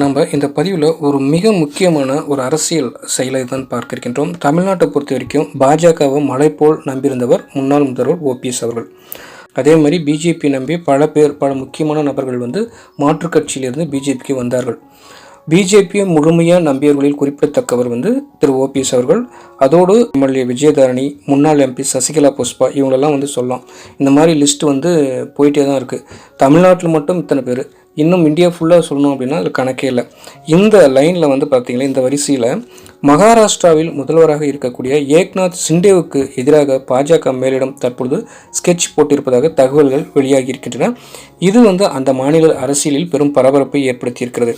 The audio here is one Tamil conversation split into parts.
நம்ம இந்த பதிவில் ஒரு மிக முக்கியமான ஒரு அரசியல் செயலை தான் பார்க்க இருக்கின்றோம் தமிழ்நாட்டை பொறுத்த வரைக்கும் பாஜகவை மலை போல் நம்பியிருந்தவர் முன்னாள் முதல்வர் ஓபிஎஸ் அவர்கள். அதே மாதிரி பிஜேபி நம்பி பல பேர் பல முக்கியமான நபர்கள் வந்து மாற்றுக் கட்சியிலிருந்து பிஜேபிக்கு வந்தார்கள். பிஜேபியை முழுமையாக நம்பியவர்களில் குறிப்பிடத்தக்கவர் வந்து திரு ஓபிஎஸ் அவர்கள். அதோடு எம்எல்ஏ விஜயதாரணி முன்னாள் எம்பி சசிகலா புஷ்பா இவங்களெல்லாம் வந்து சொல்லலாம். இந்த மாதிரி லிஸ்ட் வந்து போயிட்டே தான் இருக்குது தமிழ்நாட்டில் மட்டும் இத்தனை பேர் இன்னும் இந்தியா ஃபுல்லாக சொல்லணும் அப்படின்னா அது கணக்கே இல்லை. இந்த லைனில் வந்து பார்த்தீங்கன்னா இந்த வரிசையில் மகாராஷ்டிராவில் முதல்வராக இருக்கக்கூடிய ஏக்நாத் சிண்டேவுக்கு எதிராக பாஜக மேலிடம் தற்பொழுது ஸ்கெட்ச் போட்டிருப்பதாக தகவல்கள் வெளியாகி இருக்கின்றன. இது வந்து அந்த மாநில அரசியலில் பெரும் பரபரப்பை ஏற்படுத்தியிருக்கிறது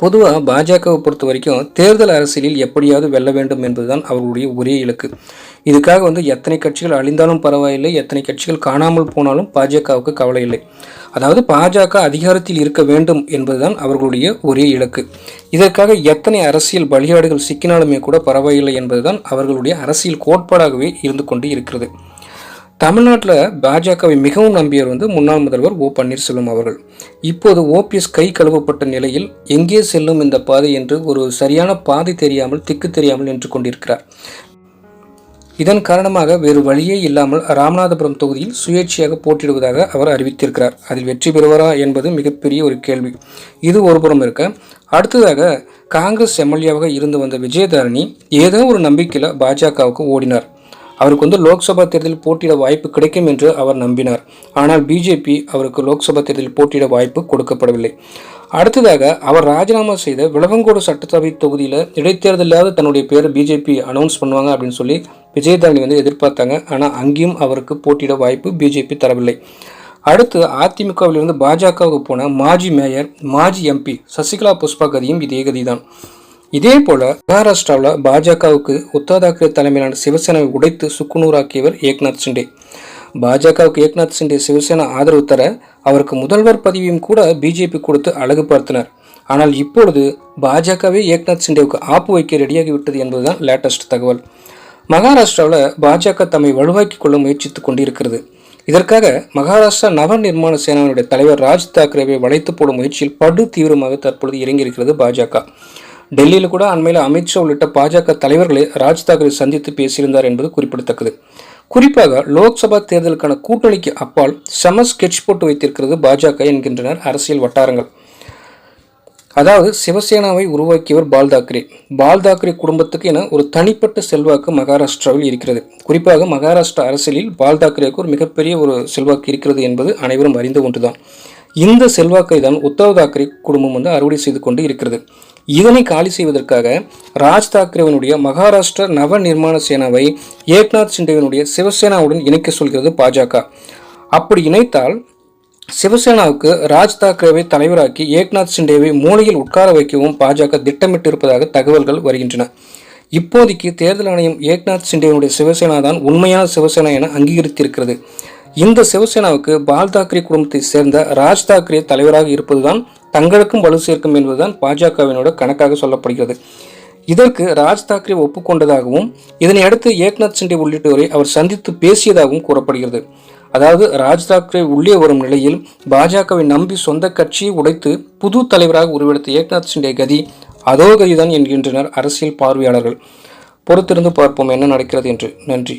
பொதுவாக பாஜகவை பொறுத்த வரைக்கும் தேர்தல் அரசியலில் எப்படியாவது வெல்ல வேண்டும் என்பதுதான் அவர்களுடைய ஒரே இலக்கு. இதுக்காக வந்து எத்தனை கட்சிகள் அழிந்தாலும் பரவாயில்லை எத்தனை கட்சிகள் காணாமல் போனாலும் பாஜகவுக்கு கவலை இல்லை. அதாவது பாஜக அதிகாரத்தில் இருக்க வேண்டும் என்பதுதான் அவர்களுடைய ஒரே இலக்கு. இதற்காக எத்தனை அரசியல் பலியாடுகள் சிக்கினாலுமே கூட பரவாயில்லை என்பதுதான் அவர்களுடைய அரசியல் கோட்பாடாகவே இருந்து கொண்டு இருக்கிறது. தமிழ்நாட்டில் பாஜகவை மிகவும் நம்பியவர் வந்து முன்னாள் முதல்வர் ஓ பன்னீர்செல்வம் அவர்கள். இப்போது ஓபிஎஸ் கை கழுவப்பட்ட நிலையில் எங்கே செல்லும் இந்த பாதை என்று ஒரு சரியான பாதை தெரியாமல் திக்கு தெரியாமல் நின்று கொண்டிருக்கிறார். இதன் காரணமாக வேறு வழியே இல்லாமல் ராமநாதபுரம் தொகுதியில் சுயேட்சையாக போட்டியிடுவதாக அவர் அறிவித்திருக்கிறார். அதில் வெற்றி பெறுவாரா என்பது மிகப்பெரிய ஒரு கேள்வி. இது ஒருபுறம் இருக்க அடுத்ததாக காங்கிரஸ் எம்எல்ஏவாக இருந்து வந்த விஜயதாரணி ஏதோ ஒரு நம்பிக்கையில் பாஜகவுக்கு ஓடினார். அவருக்கு வந்து லோக்சபா தேர்தலில் போட்டியிட வாய்ப்பு கிடைக்கும் என்று அவர் நம்பினார். ஆனால் பிஜேபி அவருக்கு லோக்சபா தேர்தலில் போட்டியிட வாய்ப்பு கொடுக்கப்படவில்லை. அடுத்ததாக அவர் ராஜினாமா செய்த விளவங்கோடு சட்டசபை தொகுதியில் இடைத்தேர்தலாவது தன்னுடைய பேரை பிஜேபி அனௌன்ஸ் பண்ணுவாங்க அப்படின்னு சொல்லி விஜயதாரணி வந்து எதிர்பார்த்தாங்க. ஆனால் அங்கேயும் அவருக்கு போட்டியிட வாய்ப்பு பிஜேபி தரவில்லை. அடுத்து அதிமுகவிலிருந்து பாஜகவுக்கு போன மாஜி மேயர் மாஜி எம்பி சசிகலா புஷ்பா கதியும் இதே கதிதான். இதே போல மகாராஷ்டிராவில் பாஜகவுக்கு உத்தவ் தாக்கரே தலைமையிலான சிவசேனாவை உடைத்து சுக்குநூறாக்கியவர் ஏக்நாத் சிண்டே பாஜகவுக்கு ஏக்நாத் சிண்டே சிவசேனா ஆதரவு தர அவருக்கு முதல்வர் பதவியும் கூட பிஜேபி கொடுத்து அழகு பார்த்தனர். ஆனால் இப்பொழுது பாஜகவே ஏக்நாத் சிண்டேவுக்கு ஆப்பு வைக்க ரெடியாகிவிட்டது என்பதுதான் லேட்டஸ்ட் தகவல். மகாராஷ்டிராவில் பாஜக தம்மை வலுவாக்கிக் கொள்ள முயற்சித்துக் கொண்டிருக்கிறது. இதற்காக மகாராஷ்டிரா நவ நிர்மாண சேனாவினுடைய தலைவர் ராஜ் தாக்கரேவை வளைத்து போடும் முயற்சியில் படு தீவிரமாக தற்பொழுது இறங்கியிருக்கிறது பாஜக. டெல்லியில் கூட அண்மையில் அமித்ஷா உள்ளிட்ட பாஜக தலைவர்களை ராஜ் தாக்கரே சந்தித்து பேசியிருந்தார் என்பது குறிப்பிடத்தக்கது. குறிப்பாக லோக்சபா தேர்தலுக்கான கூட்டணிக்கு அப்பால் செம ஸ்கெட்ச் போட்டு வைத்திருக்கிறது பாஜக என்கின்றனர் அரசியல் வட்டாரங்கள். அதாவது சிவசேனாவை உருவாக்கியவர் பால் தாக்கரே. பால் தாக்கரே குடும்பத்துக்கு என ஒரு தனிப்பட்ட செல்வாக்கு மகாராஷ்டிராவில் இருக்கிறது. குறிப்பாக மகாராஷ்டிரா அரசியலில் பால் தாக்கரேக்கு ஒரு மிகப்பெரிய ஒரு செல்வாக்கு இருக்கிறது என்பது அனைவரும் அறிந்த ஒன்றுதான். இந்த செல்வாக்கை தான் உத்தவ் தாக்கரே குடும்பம் வந்து அறுவடை செய்து கொண்டு இருக்கிறது. இதனை காலி செய்வதற்காக ராஜ் தாக்கரேவனுடைய மகாராஷ்டிர நவ நிர்மாண சேனாவை ஏக்நாத் சிண்டேவனுடைய சிவசேனாவுடன் இணைக்க சொல்கிறது பாஜக. அப்படி இணைத்தால் சிவசேனாவுக்கு ராஜ் தாக்கரேவை தலைவராக்கி ஏக்நாத் சிண்டேவை மூலையில் உட்கார வைக்கவும் பாஜக திட்டமிட்டிருப்பதாக தகவல்கள் வருகின்றன. இப்போதைக்கு தேர்தல் ஆணையம் ஏக்நாத் சிண்டேவனுடைய சிவசேனா தான் உண்மையான சிவசேனா என அங்கீகரித்திருக்கிறது. இந்த சிவசேனாவுக்கு பால் தாக்கரே குடும்பத்தை சேர்ந்த ராஜ் தாக்கரே தலைவராக இருப்பதுதான் தங்களுக்கும் வலு சேர்க்கும் என்பதுதான் பாஜகவினோட கணக்காக சொல்லப்படுகிறது. இதற்கு ராஜ் தாக்கரே ஒப்புக்கொண்டதாகவும் இதனை அடுத்து ஏக்நாத் சிண்டே உள்ளிட்டோரை அவர் சந்தித்து பேசியதாகவும் கூறப்படுகிறது. அதாவது ராஜ் தாக்கரே உள்ளே வரும் நிலையில் பாஜகவை நம்பி சொந்த கட்சியை உடைத்து புது தலைவராக உருவெடுத்த ஏக்நாத் சிண்டே கதி அதோ கதிதான் என்கின்றனர் அரசியல் பார்வையாளர்கள். பொறுத்திருந்து பார்ப்போம் என்ன நடக்கிறது என்று. நன்றி.